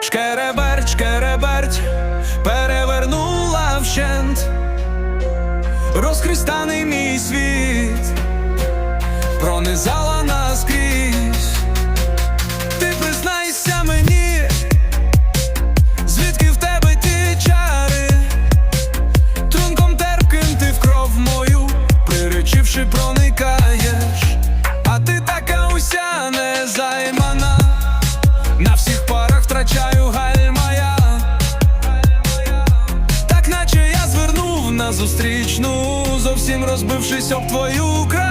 Шкереберть, шкереберть, перевернула вщент, розхристаний мій світ, пронизала наскрізь. Ти признайся мені, звідки в тебе ті чари, трунком терпким ти в кров мою, приречивши, проникаєш, на всіх парах втрачаю гальма я Так наче я звернув на зустрічну, зовсім розбившись об твою красу.